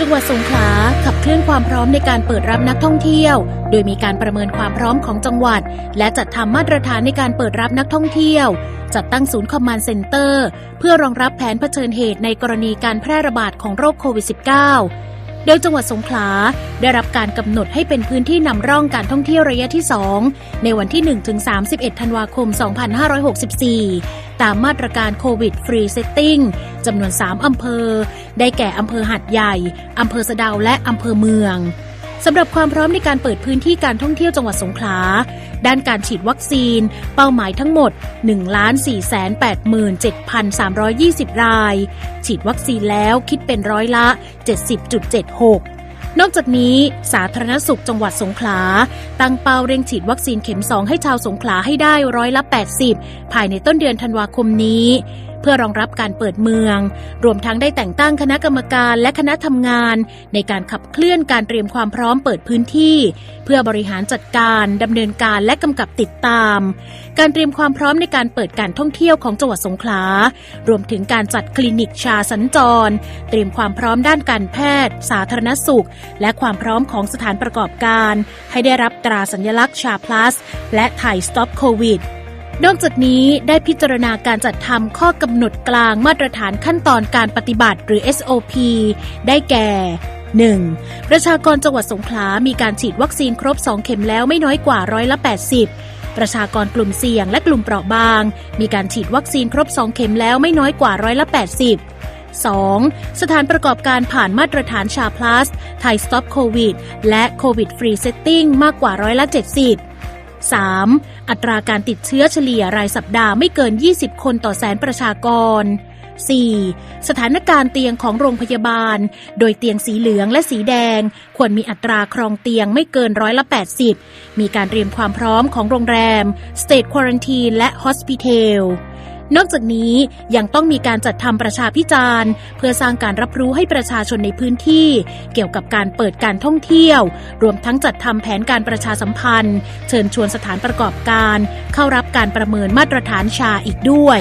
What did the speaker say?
จังหวัดสงขลาขับเคลื่อนความพร้อมในการเปิดรับนักท่องเที่ยว โดยมีการประเมินความพร้อมของจังหวัด และจัดทำมาตรฐานในการเปิดรับนักท่องเที่ยว จัดตั้งศูนย์คอมมานด์เซ็นเตอร์ เพื่อรองรับแผนเผชิญเหตุในกรณีการแพร่ระบาดของโรคโควิด -19 โดยจังหวัดสงขลาได้รับการกำหนดให้เป็นพื้นที่นำร่องการท่องเที่ยวระยะที่ 2 ในวันที่ 1-31 ธันวาคม 2564 ตามมาตรการโควิดฟรีเซตติ้งจำนวน 3 อำเภอ ได้แก่อำเภอหัดใหญ่ อำเภอสะดาวและอำเภอเมืองสำหรับความพร้อมในการเปิดพื้นที่การท่องเที่ยวจังหวัดสงขลา ด้านการฉีดวัคซีน เป้าหมายทั้งหมด 1,487,320 ราย ฉีดวัคซีนแล้วคิดเป็นร้อยละ 70.76 นอกจากนี้สาธารณสุขจังหวัดสงขลา ตั้งเป้าเร่งฉีดวัคซีนเข็ม 2 ให้ชาวสงขลาให้ได้ร้อยละ 80 ภายในต้นเดือนธันวาคมนี้ เพื่อรองรับการเปิดเมือง รวมทั้งได้แต่งตั้งคณะกรรมการและคณะทำงาน ในการขับเคลื่อนการเตรียมความพร้อมเปิดพื้นที่ เพื่อบริหารจัดการดำเนินการและกำกับติดตาม การเตรียมความพร้อมในการเปิดการท่องเที่ยวของจังหวัดสงขลา รวมถึงการจัดคลินิกชาสัญจร เตรียมความพร้อมด้านการแพทย์ สาธารณสุข และความพร้อมของสถานประกอบการ ให้ได้รับตราสัญลักษณ์ชาพลัสและไทยสต็อปโควิด นอกจากนี้ได้พิจารณาการจัดทำข้อกำหนดกลางมาตรฐานขั้นตอนการปฏิบัติหรือ SOP ได้แก่ 1. ประชากรจังหวัดสงขลา มีการฉีดวัคซีนครบ 2 เข็มแล้วไม่น้อยกว่าร้อยละ 80 ประชากรกลุ่มเสี่ยงและกลุ่มเปราะบาง มีการฉีดวัคซีนครบ 2 เข็มแล้วไม่น้อยกว่าร้อยละ 80 2. สถานประกอบการผ่านมาตรฐานชาพลัส ไทยสต็อปโควิด และโควิดฟรีเซตติ้งมากกว่าร้อยละ 70 3. อัตราการติดเชื้อเฉลี่ยรายสัปดาห์ไม่เกิน 20 คนต่อแสนประชากร 4. สถานการณ์เตียงของโรงพยาบาล โดยเตียงสีเหลืองและสีแดง ควรมีอัตราครองเตียงไม่เกินร้อยละ 80 มีการเตรียมความพร้อมของโรงแรม State Quarantine และ Hospital นอกจากนี้ยังต้องมีการจัดทำประชาพิจารณ์ เพื่อสร้างการรับรู้ให้ประชาชนในพื้นที่ เกี่ยวกับการเปิดการท่องเที่ยว รวมทั้งจัดทำแผนการประชาสัมพันธ์ เชิญชวนสถานประกอบการ เข้ารับการประเมินมาตรฐานชาอีกด้วย